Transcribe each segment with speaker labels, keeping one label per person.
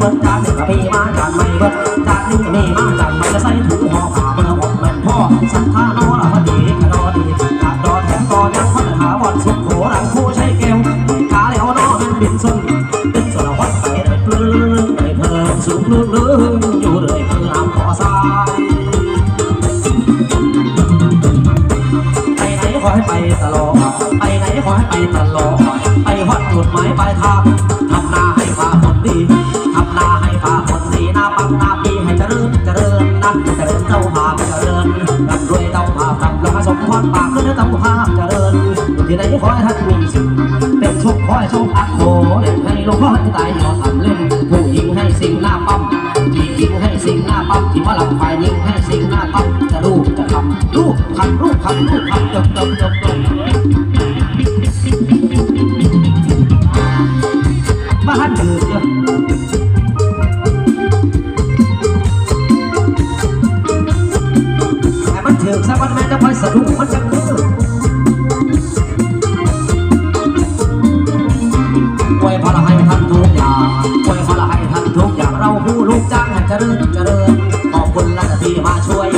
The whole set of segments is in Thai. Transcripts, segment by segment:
Speaker 1: เบิ้งจานหนึ่งกะพีมาจานใหม่เบิ้งจานหนึ่งมีมาจานใหม่จะใส่ถุงห่อผ้าเมื่อหกแม่นพ่อสัทธาโนละพอดีขนอดีกาดดอแถมกอยังพัฒนาบอลสุขโขรังผู้ใช้แก้วกาแล้วนอมันบินสุนเป็นสารวัตรไปได้ปลื้มได้เพิ่มสูงลึกลึกอยู่เลยคือน้ำขอทรายไปไหนขอให้ไปตลอดไปไหนขอให้ไปตลอด ปังนาปีให้เจริญเจริญนะเจริญเจ้าภาเจริญร่ำรวยเจ้าภาพร่ำรวยสมพรปากขึ้นเจ้าภาเจริญที่ไหนขอให้ท่านมีสุขเป็นโชคขอให้โชคอักโขเล่นให้ลูกขอให้ตายอยอดทำเล่นผู้หญิงให้สิ่งหน้าปั๊มที่ยิงให้สิ่งหน้าปั๊มที่ว่าหลับฝ่ายยิงให้สิ่งหน้าปั๊มจะรูปจะทำรูปขันรูปขันรูปขันจบจบจบจบบ้านเถือเยอะ สนุกมันจะมือไว้พอละให้ท่านทุกอย่างไว้พอละให้ท่านทุกอย่างเราผู้ลูกจ้างให้เจริญเจริญขอบคุณและที่มาช่วย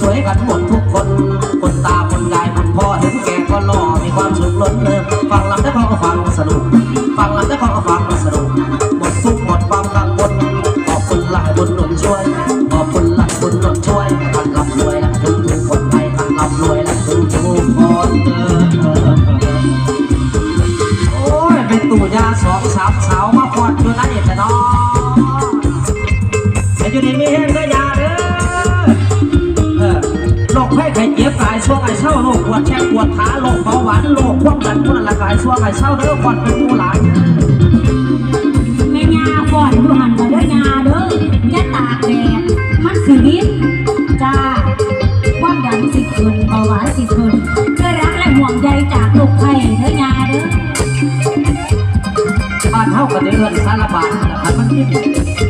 Speaker 1: สวยๆกันหมดทุกคน คนตาคนยายคนพ่อถึงแก่ก็รอมีความสุขล้นเลิศฟังลำได้พอฟังสนุก ฟังลำได้พอ ตู่ยาสองสามสาวมาพอดอยู่นั่นเองแต่น้องแต่อยู่ในมีเห็นก็ยาเด้อโรคไข้ไข้เจ็บกายช่วงไอ้เศร้าโรคปวดแช่ปวดขาโรคเบาหวานโรคความดันพวกนั้นละกายช่วงไอ้เศร้าเด้อก่อนเป็นผู้หลาย
Speaker 2: แม่ยาก่อนอยู่หันมาเด้อยาเด้ออย่าตากแดดมันสิวิตจ้าความดันสิขึ้นเบาหวานสิขึ้นด้วยรักและห่วงใยจากลูกไผ่เด้อยาเด้อ
Speaker 1: เท่าก็ได้เอิ้นสารบาทนะครับมันที่